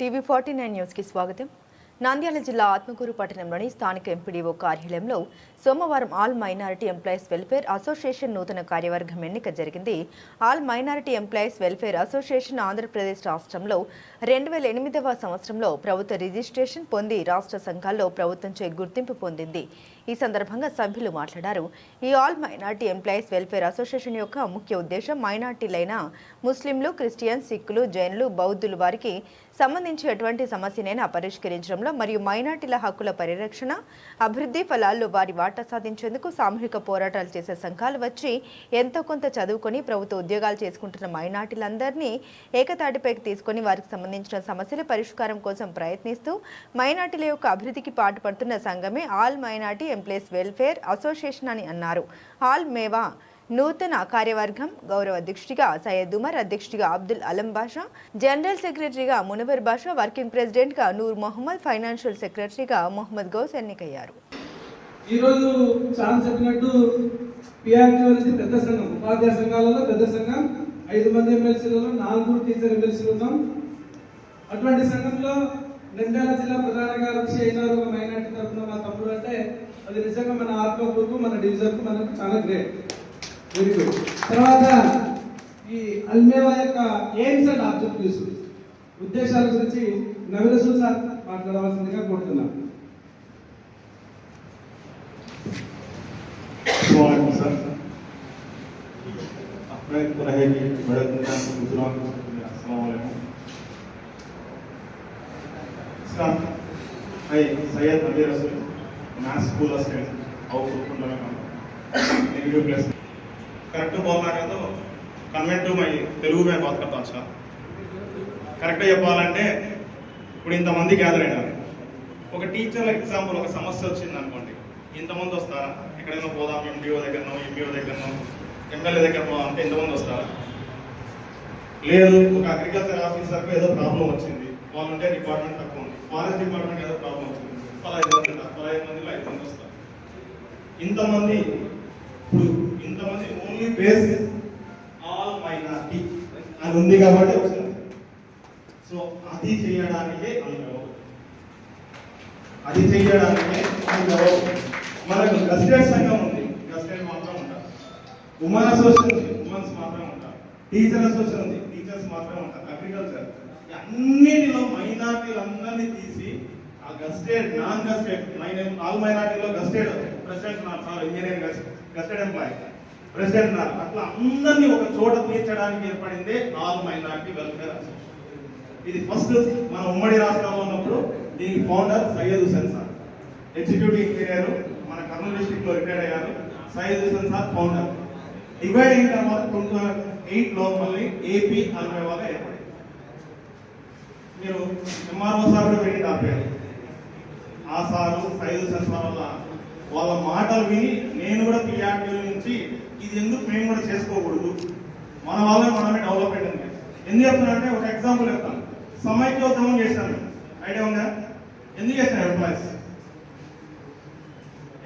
TV forty nine న్యూస్కి స్వాగతం. నంద్యాల జిల్లా ఆత్మకూరు పట్టణంలోని స్థానిక ఎంపీడీఓ కార్యాలయంలో సోమవారం all minority employees welfare association నూతన కార్యవర్గం ఎన్నిక జరిగింది. All minority employees welfare association Andhra Pradesh రాష్ట్రంలో రెండు వేల ఎనిమిదవ సంవత్సరంలో ప్రభుత్వ రిజిస్ట్రేషన్ పొంది రాష్ట్ర సంఘాల్లో ప్రభుత్వంచే గుర్తింపు పొందింది. ఈ సందర్భంగా సభ్యులు మాట్లాడారు. ఈ all minority employees welfare association యొక్క ముఖ్య ఉద్దేశం మైనార్టీలైన ముస్లింలు క్రిస్టియన్ సిక్కులు జైన్లు బౌద్ధులు వారికి సంబంధించి ఎటువంటి సమస్యనైనా పరిష్కరించడంలో మరియు మైనార్టీల హక్కుల పరిరక్షణ అభివృద్ధి ఫలాల్లో వారి వాటా సాధించేందుకు సామూహిక పోరాటాలు చేసే సంఘాలు వచ్చి ఎంతో కొంత చదువుకొని ప్రభుత్వ ఉద్యోగాలు చేసుకుంటున్న మైనార్టీలందరినీ ఏకతాటిపైకి తీసుకొని వారికి సంబంధించిన సమస్యల పరిష్కారం కోసం ప్రయత్నిస్తూ మైనార్టీల యొక్క అభివృద్ధికి పాటుపడుతున్న సంఘమే all minority employees welfare association అని అన్నారు. ఆల్ మేవా నూతన కార్యవర్గం గౌరవ అధ్యక్షుడిగా సయ్యద్ ఉమర్ అధ్యక్షుడిగా అబ్దుల్ అలం బాషా జనరల్ సెక్రటరీగా మునవర్ బాషా వర్కింగ్ ప్రెసిడెంట్గా నూర్ మొహమ్మద్ ఫైనాన్షియల్ సెక్రటరీగా మొహమ్మద్ గౌస్ ఎన్నికయ్యారు. ఈరోజు చాలా చెప్పినట్టు పిఆర్టీ అనేది పెద్ద సంఘం ఉపాధ్యాయ సంఘాలలో పెద్ద సంఘం ఐదు మంది ఎమ్మెల్సీలలో నాలుగు టీచర్ ఎమ్మెల్సీలు ఉన్నాం. అటువంటి సంఘంలో నంద్యాల జిల్లా ప్రధాన కార్యదర్శి అయినారు ఒక మైనార్టీ తరఫున మా తమ్ముడు అంటే అది నిజంగా మన ఆత్మకూరుకు మన డివిజన్కు మనకు చాలా గ్రేట్. వెరీ గుడ్ తర్వాత ఈ అల్మేవా యొక్క ఎయిమ్స్ అండ్ ఆబ్జెక్టివ్స్ ఉద్దేశాల గురించి నవీరసు సార్ మాట్లాడవలసిందిగా కోరుతున్నాం वालेकुम सर अपने को रहेगी बड़े दुनिया को गुजरा अस्सलाम वालेकुम इसका मैं सैयद नबी रसूल मैथ स्कूल स्टूडेंट और कुछ नेगेटिव प्लस correct బోల్నాకతో కన్వెంట్ మై తెలుగు మేము బాధపడతాం సార్. కరెక్ట్గా చెప్పాలంటే ఇప్పుడు ఇంతమంది గ్యాదర్ అయినారు. ఒక టీచర్ ఎగ్జాంపుల్ ఒక సమస్య వచ్చింది అనుకోండి. ఇంతమంది వస్తారా? ఎక్కడైనా పోదాం ఎంపీఓ దగ్గరనో ఎంపీఓ దగ్గరనో ఎమ్మెల్యే దగ్గర పోదాం అంటే ఇంతమంది వస్తారా? లేదు ఒక అగ్రికల్చర్ ఆఫీసర్కు ఏదో ప్రాబ్లం వచ్చింది. వాళ్ళు ఉంటే డిపార్ట్మెంట్ తక్కువ ఉంది. ఫారెస్ట్ డిపార్ట్మెంట్ ఏదో ప్రాబ్లం వచ్చింది. పదహైదు మంది పదహైదు మందిలో ఐదు మంది వస్తారు. ఇంతమంది ఇప్పుడు ఇంతమంది ఓన్లీ బేస్ ఆల్ మైనార్టీ అని ఉంది కాబట్టి వచ్చింది సో అది చేయడానికే అనుభవం. అది చేయడానికే అనుభవం. మనకు గస్టెడ్ సంఘం ఉంది. గస్టెడ్ మాత్రం ఉంటారు. ఉమెన్ అసోసియేషన్ ఉంది. ఉమెన్స్ మాత్రం ఉంటారు. టీచర్ అసోసియేషన్ ఉంది. టీచర్స్ మాత్రం ఉంటారు. అగ్రికల్చర్ అన్నిటిలో మైనార్టీలందరినీ తీసి ఆ gazetted non gazetted all మైనార్టీలో gazetted president sir engineering gazetted employee president గారు అట్లా అందరినీ ఒక చోట తీర్చడానికి ఏర్పడిందే ఆల్ మైనార్టీ వెల్ఫేర్ అసోసియేషన్. ఇది ఫస్ట్ మన ఉమ్మడి రాష్ట్రంలో ఉన్నప్పుడు దీనికి founder Syed Hussain sir. Executive engineer మన కర్నూలు డిస్టిక్లో రిటైర్ అయ్యారు. Syed Hussain sir founder divide అయిన తర్వాత టూ థౌసండ్ ఎయిట్లో మళ్ళీ ఏపీ అనే వాళ్ళ ఏర్పడింది. మీరు ఎంఆర్ఓ సార్ కూడా వెళ్ళి ఆపారు ఆ సారు సయ్యద్ హుసేన్ సార్ వల్ల వాళ్ళ మాటలు విని నేను కూడా పిఆర్టీ నుంచి ఇది ఎందుకు మేము కూడా చేసుకోకూడదు? మన వాళ్ళని మనమే డెవలప్మెంట్ ఉంది ఎందుకు చెప్తున్నా ఒక ఎగ్జాంపుల్ చెప్తాను. సమైక్యోద్యమం చేశాను. ఐడియా ఉందా? ఎందుకు చేశాను ఎంప్లాయీస్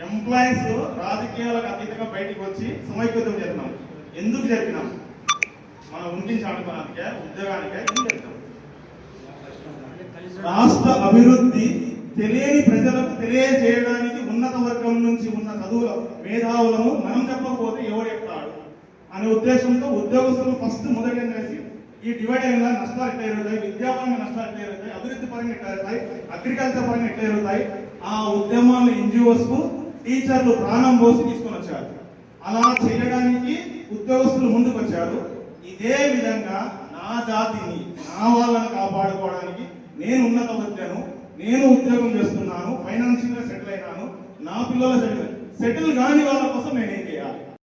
ఎంప్లాయీస్ రాజకీయాలకు అతీతంగా బయటికి వచ్చి సమైక్యోద్యమం చేస్తున్నాం ఎందుకు జరిపినాం మనం ఉనికి చాటుకోవడానికే ఉద్యోగానికే ఎందుకు చెప్తాం రాష్ట్ర అభివృద్ధి తెలియని ప్రజలకు తెలియజేయడానికి ఉన్నత వర్గం నుంచి ఉన్న చదువుల మేధావులను మనం చెప్పకపోతే ఎవరు చెప్తాడు? అనే ఉద్దేశంతో ఉద్యోగస్తులు ఫస్ట్ మొదటి ఏం చేసి ఈ డివైడ్ అయిన నష్టాలు ఎట్లా ఎరుగుతాయి విద్యాపరంగా నష్టాలు ఎట్లా ఎరుగుతాయి అభివృద్ధి పరంగా ఎట్లా ఎరుగుతాయి అగ్రికల్చర్ పరంగా ఎట్లా ఎరుగుతాయి ఆ ఉద్యమాలు ఎన్జిఓస్కు టీచర్లు ప్రాణం పోసి తీసుకొని వచ్చారు. అలా చేయడానికి ఉద్యోగస్తులు ముందుకు వచ్చారు. ఇదే విధంగా నా జాతిని నా వాళ్ళని కాపాడుకోవడానికి నేను ఉన్నత విద్యను నేను ఉద్యోగం చేస్తున్నాను ఫైనాన్షియల్గా సెటిల్ అయినాను నా పిల్లల సెటిల్ సెటిల్ కాని వాళ్ళ కోసం నేను